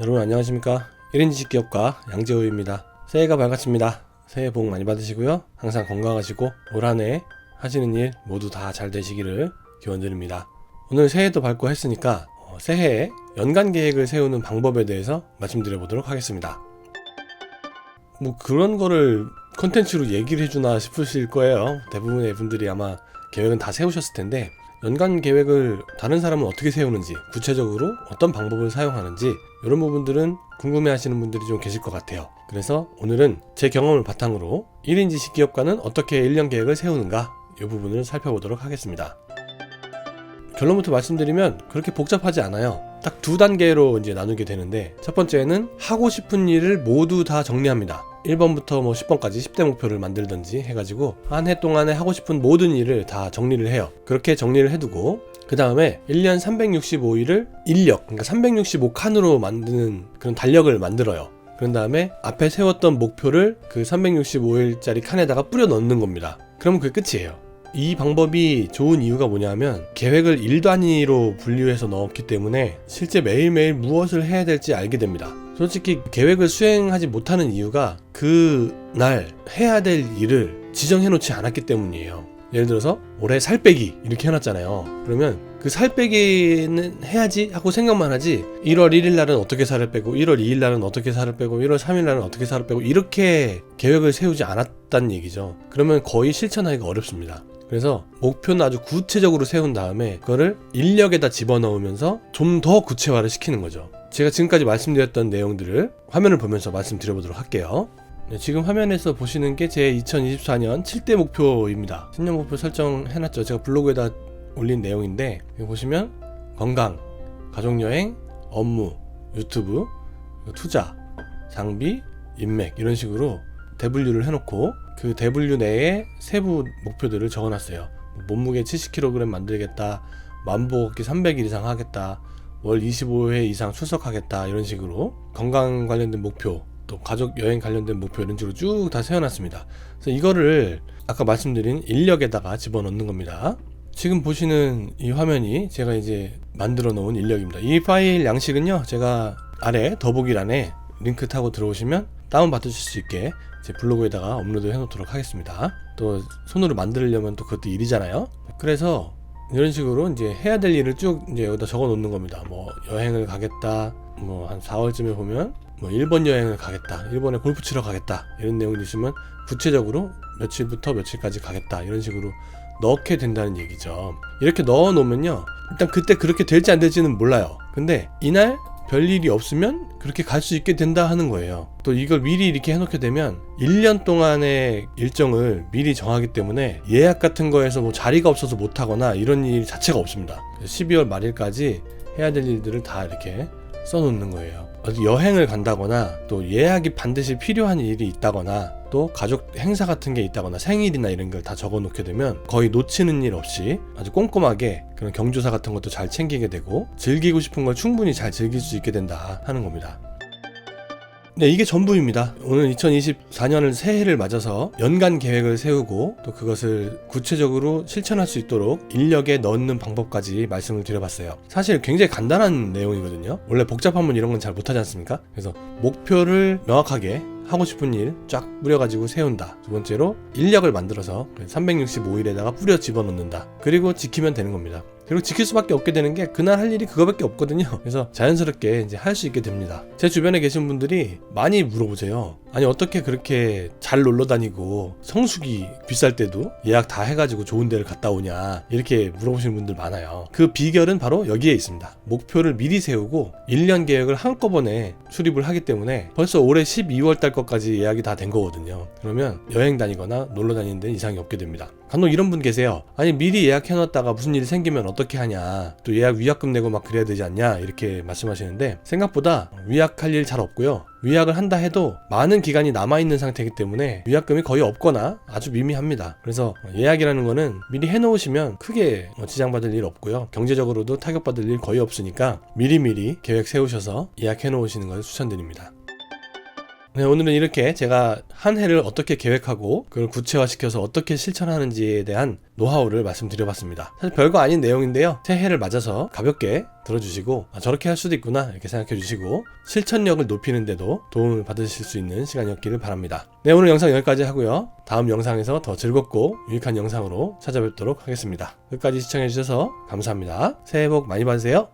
여러분 안녕하십니까? 1인 지식기업가 양재호입니다. 새해가 밝았습니다. 새해 복 많이 받으시고요. 항상 건강하시고 올 한해 하시는 일 모두 다 잘 되시기를 기원드립니다. 오늘 새해도 밝고 했으니까 어, 새해에 연간 계획을 세우는 방법에 대해서 말씀드려 보도록 하겠습니다. 뭐 그런 거를 컨텐츠로 얘기를 해주나 싶으실 거예요. 대부분의 분들이 아마 계획은 다 세우셨을 텐데 연간 계획을 다른 사람은 어떻게 세우는지, 구체적으로 어떤 방법을 사용하는지, 이런 부분들은 궁금해 하시는 분들이 좀 계실 것 같아요. 그래서 오늘은 제 경험을 바탕으로 1인 지식 기업가는 어떻게 1년 계획을 세우는가, 이 부분을 살펴보도록 하겠습니다. 결론부터 말씀드리면 그렇게 복잡하지 않아요. 딱 두 단계로 이제 나누게 되는데, 첫 번째는 하고 싶은 일을 모두 다 정리합니다. 1번부터 뭐 10번까지 10대 목표를 만들든지 해가지고 한 해 동안에 하고 싶은 모든 일을 다 정리를 해요. 그렇게 정리를 해두고 그 다음에 1년 365일을 인력, 그러니까 365칸으로 만드는 그런 달력을 만들어요. 그런 다음에 앞에 세웠던 목표를 그 365일짜리 칸에다가 뿌려 넣는 겁니다. 그러면 그게 끝이에요. 이 방법이 좋은 이유가 뭐냐면 계획을 일 단위로 분류해서 넣었기 때문에 실제 매일매일 무엇을 해야 될지 알게 됩니다. 솔직히 계획을 수행하지 못하는 이유가 그 날 해야 될 일을 지정해 놓지 않았기 때문이에요. 예를 들어서 올해 살 빼기 이렇게 해놨잖아요. 그러면 그 살 빼기는 해야지 하고 생각만 하지 1월 1일 날은 어떻게 살을 빼고 1월 2일 날은 어떻게 살을 빼고 1월 3일 날은 어떻게 살을 빼고 이렇게 계획을 세우지 않았다는 얘기죠. 그러면 거의 실천하기가 어렵습니다. 그래서 목표는 아주 구체적으로 세운 다음에 그거를 인력에다 집어넣으면서 좀 더 구체화를 시키는 거죠. 제가 지금까지 말씀드렸던 내용들을 화면을 보면서 말씀드려보도록 할게요. 네, 지금 화면에서 보시는 게 제 2024년 7대 목표입니다. 신년 목표 설정해놨죠. 제가 블로그에다 올린 내용인데 여기 보시면 건강, 가족여행, 업무, 유튜브, 투자, 장비, 인맥 이런 식으로 대분류를 해놓고 그 대분류 내에 세부 목표들을 적어놨어요. 몸무게 70kg 만들겠다, 만보 걷기 300일 이상 하겠다, 월 25회 이상 출석하겠다 이런 식으로 건강 관련된 목표, 또 가족 여행 관련된 목표 이런 식으로 쭉 다 세워놨습니다. 그래서 이거를 아까 말씀드린 인력에다가 집어넣는 겁니다. 지금 보시는 이 화면이 제가 이제 만들어 놓은 인력입니다. 이 파일 양식은요, 제가 아래 더보기란에 링크 타고 들어오시면 다운 받으실 수 있게 제 블로그에다가 업로드 해 놓도록 하겠습니다. 또 손으로 만들려면 또 그것도 일이잖아요. 그래서 이런 식으로 이제 해야 될 일을 쭉 이제 여기다 적어 놓는 겁니다. 뭐 여행을 가겠다. 뭐 한 4월쯤에 보면 뭐 일본 여행을 가겠다. 일본에 골프 치러 가겠다. 이런 내용이 있으면 구체적으로 며칠부터 며칠까지 가겠다. 이런 식으로 넣게 된다는 얘기죠. 이렇게 넣어 놓으면요. 일단 그때 그렇게 될지 안 될지는 몰라요. 근데 이날 별일이 없으면 그렇게 갈 수 있게 된다 하는 거예요. 또 이걸 미리 이렇게 해놓게 되면 1년 동안의 일정을 미리 정하기 때문에 예약 같은 거에서 뭐 자리가 없어서 못하거나 이런 일 자체가 없습니다. 12월 말일까지 해야 될 일들을 다 이렇게 써놓는 거예요. 여행을 간다거나 또 예약이 반드시 필요한 일이 있다거나 또 가족 행사 같은 게 있다거나 생일이나 이런 걸 다 적어 놓게 되면 거의 놓치는 일 없이 아주 꼼꼼하게 그런 경조사 같은 것도 잘 챙기게 되고 즐기고 싶은 걸 충분히 잘 즐길 수 있게 된다 하는 겁니다. 네, 이게 전부입니다. 오늘 2024년을 새해를 맞아서 연간 계획을 세우고 또 그것을 구체적으로 실천할 수 있도록 인력에 넣는 방법까지 말씀을 드려봤어요. 사실 굉장히 간단한 내용이거든요. 원래 복잡하면 이런 건 잘 못하지 않습니까? 그래서 목표를 명확하게 하고 싶은 일 쫙 뿌려가지고 세운다. 두 번째로 인력을 만들어서 365일에다가 뿌려 집어넣는다. 그리고 지키면 되는 겁니다. 그리고 지킬 수밖에 없게 되는 게 그날 할 일이 그거밖에 없거든요. 그래서 자연스럽게 이제 할 수 있게 됩니다. 제 주변에 계신 분들이 많이 물어보세요. 아니 어떻게 그렇게 잘 놀러 다니고 성수기 비쌀 때도 예약 다 해가지고 좋은 데를 갔다 오냐 이렇게 물어보시는 분들 많아요. 그 비결은 바로 여기에 있습니다. 목표를 미리 세우고 1년 계획을 한꺼번에 수립을 하기 때문에 벌써 올해 12월 달 것까지 예약이 다 된 거거든요. 그러면 여행 다니거나 놀러 다니는 데는 이상이 없게 됩니다. 간혹 이런 분 계세요. 아니 미리 예약해놨다가 무슨 일이 생기면 어떻게 하냐. 또 예약 위약금 내고 막 그래야 되지 않냐. 이렇게 말씀하시는데 생각보다 위약할 일 잘 없고요. 위약을 한다 해도 많은 기간이 남아있는 상태이기 때문에 위약금이 거의 없거나 아주 미미합니다. 그래서 예약이라는 거는 미리 해놓으시면 크게 뭐 지장받을 일 없고요. 경제적으로도 타격받을 일 거의 없으니까 미리미리 계획 세우셔서 예약해 놓으시는 것을 추천드립니다. 네, 오늘은 이렇게 제가 한 해를 어떻게 계획하고 그걸 구체화시켜서 어떻게 실천하는지에 대한 노하우를 말씀드려봤습니다. 사실 별거 아닌 내용인데요. 새해를 맞아서 가볍게 들어주시고 아, 저렇게 할 수도 있구나 이렇게 생각해 주시고 실천력을 높이는데도 도움을 받으실 수 있는 시간이었기를 바랍니다. 네 오늘 영상 여기까지 하고요. 다음 영상에서 더 즐겁고 유익한 영상으로 찾아뵙도록 하겠습니다. 끝까지 시청해 주셔서 감사합니다. 새해 복 많이 받으세요.